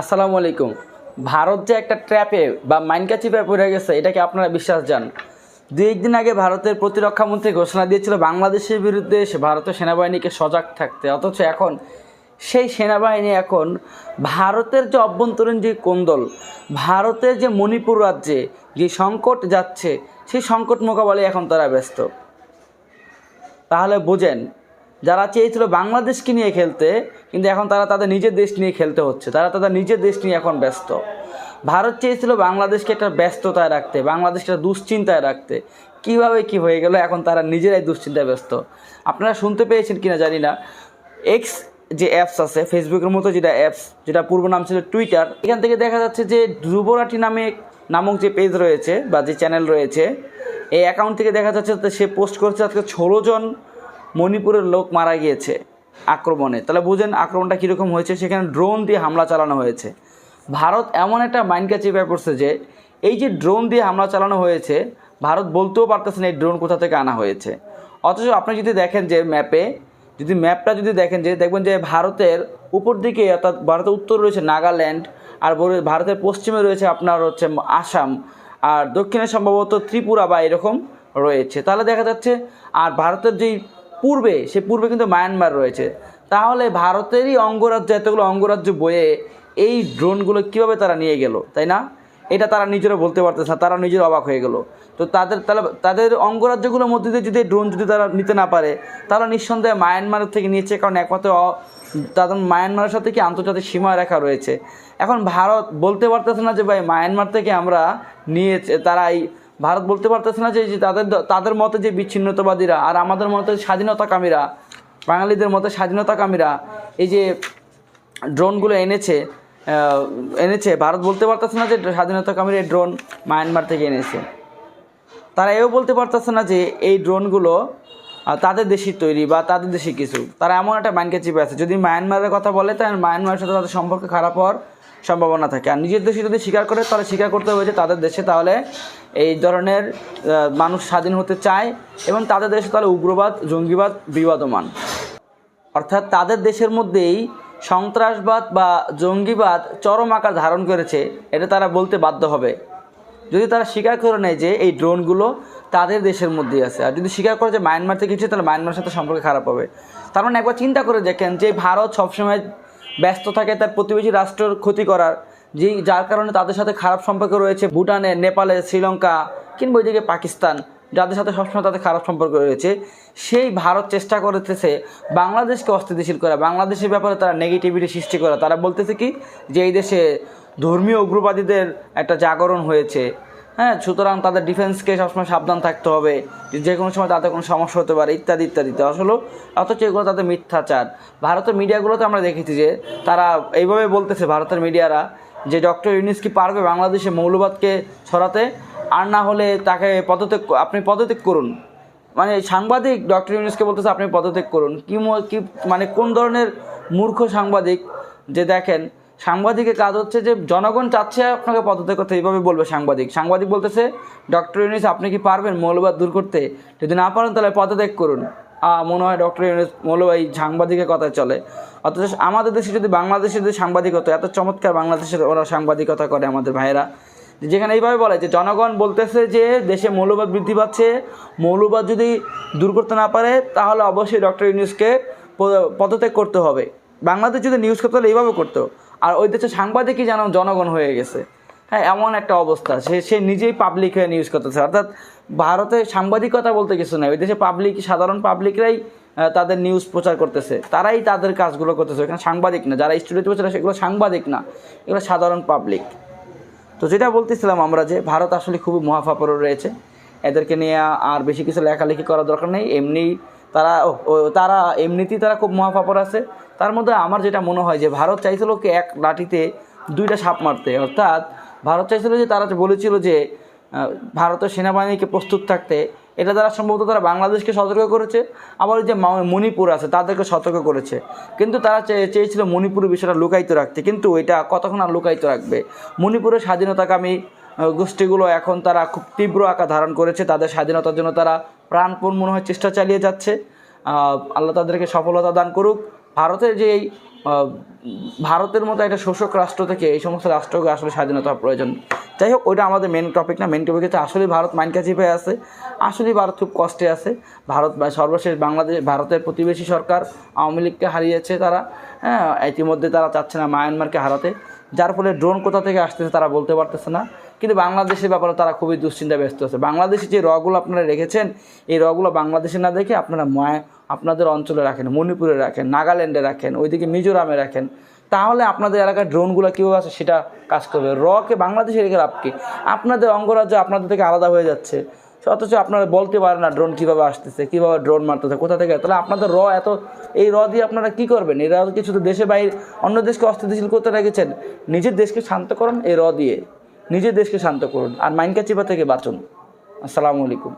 আসসালামু আলাইকুম। ভারত যে একটা ট্র্যাপে বা মাইনকাচিপে পড়ে গেছে এটাকে আপনারা বিশ্বাস যান দুই একদিন আগে ভারতের প্রতিরক্ষা মন্ত্রী ঘোষণা দিয়েছিল বাংলাদেশের বিরুদ্ধে সে ভারতীয় সেনাবাহিনীকে সজাগ থাকতে। অথচ এখন সেই সেনাবাহিনী এখন ভারতের যে অভ্যন্তরীণ যে কোন্দল, ভারতের যে মণিপুর রাজ্যে যে সংকট যাচ্ছে, সেই সংকট মোকাবেলায় এখন তারা ব্যস্ত। তাহলে বোঝেন যারা চেয়েছিল বাংলাদেশকে নিয়ে খেলতে, কিন্তু এখন তারা তাদের নিজের দেশ নিয়ে খেলতে হচ্ছে। তারা তাদের নিজের দেশ নিয়ে এখন ব্যস্ত। ভারত চেয়েছিল বাংলাদেশকে একটা ব্যস্ততায় রাখতে, বাংলাদেশকে একটা দুশ্চিন্তায় রাখতে। কীভাবে কি হয়ে গেল, এখন তারা নিজেরাই দুশ্চিন্তায় ব্যস্ত। আপনারা শুনতে পেয়েছেন কিনা জানি না। এক্স যে অ্যাপস আছে ফেসবুকের মতো যেটা অ্যাপস যেটা পূর্ব নাম ছিল টুইটার এখান থেকে দেখা যাচ্ছে যে ধ্রুবরাটি নামে নামক যে পেজ রয়েছে বা যে চ্যানেল রয়েছে, এই অ্যাকাউন্ট থেকে দেখা যাচ্ছে সে পোস্ট করছে আজকে ষোলো জন মণিপুরের লোক মারা গিয়েছে আক্রমণে। তাহলে বুঝেন আক্রমণটা কীরকম হয়েছে? সেখানে ড্রোন দিয়ে হামলা চালানো হয়েছে। ভারত এমন একটা মাইন্ড কাছে পেয়ে পড়ছে যে, এই যে ড্রোন দিয়ে হামলা চালানো হয়েছে, ভারত বলতেও পারতেছে না এই ড্রোন কোথা থেকে আনা হয়েছে। অথচ আপনি যদি দেখেন যে ম্যাপে যদি ম্যাপটা যদি দেখেন যে, দেখবেন যে ভারতের উপর দিকে, অর্থাৎ ভারতের উত্তর রয়েছে নাগাল্যান্ড, আর ভারতের পশ্চিমে রয়েছে আপনার হচ্ছে আসাম, আর দক্ষিণে সম্ভবত ত্রিপুরা বা এরকম রয়েছে। তাহলে দেখা যাচ্ছে, আর ভারতের যেই পূর্বে, সে পূর্বে কিন্তু মায়ানমার রয়েছে। তাহলে ভারতেরই অঙ্গরাজ্য, এতগুলো অঙ্গরাজ্য বয়ে এই ড্রোনগুলো কীভাবে তারা নিয়ে গেল, তাই না? এটা তারা নিজেরা বলতে পারতেছে না, তারা নিজের অবাক হয়ে গেল। তো তাদের, তাহলে তাদের অঙ্গরাজ্যগুলোর মধ্যে দিয়ে যদি ড্রোন যদি তারা নিতে না পারে তারা নিঃসন্দেহে মায়ানমারের থেকে নিয়েছে, কারণ একমাত্র তাদের মায়ানমারের সাথে কি আন্তর্জাতিক সীমা রেখা রয়েছে? এখন ভারত বলতে পারতেছে না যে, ভাই মায়ানমার থেকে আমরা নিয়েছে, তারা এই ভারত বলতে পারতেছে না যে তাদের তাদের মতে যে বিচ্ছিন্নতাবাদীরা আর আমাদের মতে স্বাধীনতাকামীরা, বাঙালিদের মতে স্বাধীনতাকামীরা এই যে ড্রোনগুলো এনেছে এনেছে, ভারত বলতে পারতেছে না যে স্বাধীনতাকামীর ড্রোন মায়ানমার থেকে এনেছে। তারা এও বলতে পারতেছে না যে এই ড্রোনগুলো তাদের দেশি তৈরি বা তাদের দেশি কিছু। তারা এমন একটা মাইন্ডকে চিপে আছে। যদি মায়ানমারের কথা বলে, তাহলে মায়ানমারের সাথে তাদের সম্পর্ক খারাপ হওয়ার সম্ভাবনা থাকে। আর নিজের দেশে যদি স্বীকার করে, তাহলে স্বীকার করতে হবে যে তাদের দেশে তাহলে এই ধরনের মানুষ স্বাধীন হতে চায় এবং তাদের দেশে তাহলে উগ্রবাদ, জঙ্গিবাদ, বিবাদমান। অর্থাৎ তাদের দেশের মধ্যেই সন্ত্রাসবাদ বা জঙ্গিবাদ চরম আকার ধারণ করেছে, এটা তারা বলতে বাধ্য হবে। যদি তারা স্বীকার করে নেয় যে এই ড্রোনগুলো তাদের দেশের মধ্যেই আছে, আর যদি স্বীকার করে যে মায়ানমার থেকে কিছু তাহলে মায়ানমারের সাথে সম্পর্ক খারাপ হবে। তার মানে একবার চিন্তা করে দেখেন যে ভারত সবসময় ব্যস্ত থাকে তার প্রতিবেশী রাষ্ট্রের ক্ষতি করার যেই যার কারণে তাদের সাথে খারাপ সম্পর্ক রয়েছে ভুটানে, নেপালে, শ্রীলঙ্কা কিংবা ওইদিকে পাকিস্তান, যাদের সাথে সবসময় তাদের খারাপ সম্পর্ক রয়েছে, সেই ভারত চেষ্টা করতেছে বাংলাদেশকে অস্থিতিশীল করা। বাংলাদেশের ব্যাপারে তারা নেগেটিভিটি সৃষ্টি করা। তারা বলতেছে কি, যে এই দেশে ধর্মীয় উগ্রবাদীদের একটা জাগরণ হয়েছে। হ্যাঁ সুতরাং তাদের ডিফেন্সকে সবসময় সাবধান থাকতে হবে। যে কোনো সময় তাদের কোনো সমস্যা হতে পারে, ইত্যাদি ইত্যাদিতে আসলে, অথচ এগুলো তাদের মিথ্যাচার। ভারতের মিডিয়াগুলোতে আমরা দেখেছি যে, তারা এইভাবে বলতেছে ভারতের মিডিয়ারা যে, ডক্টর ইউনিস কি পারবে বাংলাদেশে মৌলবাদকে ছড়াতে? আর না হলে তাকে পদত্যাগ আপনি পদত্যাগ করুন। মানে সাংবাদিক ডক্টর ইউনিসকে বলতেছে আপনি পদত্যাগ করুন। কি মানে কোন ধরনের মূর্খ সাংবাদিক যে দেখেন সাংবাদিকের কাজ হচ্ছে যে জনগণ চাচ্ছে আপনাকে পদত্যাগ করতে, এইভাবে বলবে সাংবাদিক। সাংবাদিক বলতেছে, ডক্টর ইউনিস, আপনি কি পারবেন মৌলবাদ দূর করতে? যদি না পারেন তাহলে পদত্যাগ করুন। মনে হয় ডক্টর ইউনুস মৌলবাদ এই সাংবাদিকের কথায় চলে। অথচ আমাদের দেশে যদি বাংলাদেশে যদি সাংবাদিক হতো এত চমৎকার বাংলাদেশের ওরা সাংবাদিকতা করে আমাদের ভাইয়েরা। যেখানে এইভাবে বলে যে জনগণ বলতেছে যে দেশে মৌলবাদ বৃদ্ধি পাচ্ছে, মৌলবাদ যদি দূর করতে না পারে, তাহলে অবশ্যই ডক্টর ইউনুসকে পদত্যাগ করতে হবে। বাংলাদেশ যদি নিউজ করতে হলে এইভাবে করতো। আর ওই দেশে সাংবাদিকই যেন জনগণ হয়ে গেছে। হ্যাঁ এমন একটা অবস্থা। সে সে নিজেই পাবলিক হয়ে নিউজ করতেছে। অর্থাৎ ভারতে সাংবাদিকতা বলতে কিছু নেই। ওই দেশে পাবলিক সাধারণ পাবলিকরাই তাদের নিউজ প্রচার করতেছে। তারাই তাদের কাজগুলো করতেছে। এখানে সাংবাদিক না। যারা স্টুডিওতে বসে সেগুলো সাংবাদিক না। এগুলো সাধারণ পাবলিক তো যেটা বলতেছিলাম আমরা যে, ভারত আসলে খুবই মহাফাপর রয়েছে। এদেরকে নিয়ে আর বেশি কিছু লেখালেখি করার দরকার নেই। এমনি তারা তারা এমনিতেই তারা খুব মহাফাপর আছে। তার মধ্যে আমার যেটা মনে হয় যে ভারত চাইছিল কি এক লাঠিতে দুইটা সাপ মারতে। অর্থাৎ ভারত চাইছিল যে তারা বলেছিল যে ভারতের সেনাবাহিনীকে প্রস্তুত থাকতে। এটা দ্বারা সম্ভবত তারা বাংলাদেশকে সতর্ক করেছে, আবার ওই যে মণিপুর আছে তাদেরকে সতর্ক করেছে। কিন্তু তারা চেয়ে- চেয়েছিল মণিপুরের বিষয়টা লুকায়িত রাখতে। কিন্তু এটা কতক্ষণ আর লুকায়িত রাখবে? মণিপুরের স্বাধীনতাকামী গোষ্ঠীগুলো এখন তারা খুব তীব্র আকার ধারণ করেছে। তাদের স্বাধীনতার জন্য তারা প্রাণপণ মনে হয় চেষ্টা চালিয়ে যাচ্ছে। আল্লাহ তাদেরকে সফলতা দান করুক। ভারতের যে এই ভারতের মতো একটা শোষক রাষ্ট্র থেকে এই সমস্ত রাষ্ট্রকে আসলে স্বাধীনতা প্রয়োজন। যাই হোক, ওইটা আমাদের মেন টপিক না। মেন টপিক হচ্ছে আসলে ভারত মাইন কাছে পেয়ে আছে। আসলে ভারত খুব কষ্টে আছে। ভারত সর্বশেষ বাংলাদেশ, ভারতের প্রতিবেশী সরকার আওয়ামী লীগকে হারিয়েছে তারা। হ্যাঁ ইতিমধ্যে তারা চাচ্ছে না মায়ানমারকে হারাতে। যার ফলে ড্রোন কোথা থেকে আসতেছে তারা বলতে পারতেছে না। কিন্তু বাংলাদেশের ব্যাপারে তারা খুবই দুশ্চিন্তা ব্যস্ত আছে। বাংলাদেশে যে রগুলো আপনারা রেখেছেন, এই রগুলো বাংলাদেশে না দেখে আপনারা মায়া আপনাদের অঞ্চলে রাখেন, মণিপুরে রাখেন, নাগাল্যান্ডে রাখেন, ওইদিকে মিজোরামে রাখেন। তাহলে আপনাদের এলাকার ড্রোনগুলো কীভাবে আছে সেটা কাজ করবে? রকে বাংলাদেশে রেখে লাভ কি? আপনাদের অঙ্গরাজ্য আপনাদের থেকে আলাদা হয়ে যাচ্ছে। অথচ আপনারা বলতে পারেন না ড্রোন কীভাবে আসতেছে, কীভাবে ড্রোন মারতেছে, কোথা থেকে? তাহলে আপনাদের র এত, এই র দিয়ে আপনারা কী করবেন? এরা কিছু তো দেশে বাইরে, অন্য দেশকে অস্থিতিশীল করতে রেখেছেন। নিজের দেশকে শান্ত করুন এই র দিয়ে। নিজের দেশকে শান্ত করুন। আর মাইনকা চিপা থেকে বাঁচুন। আসসালামু আলাইকুম।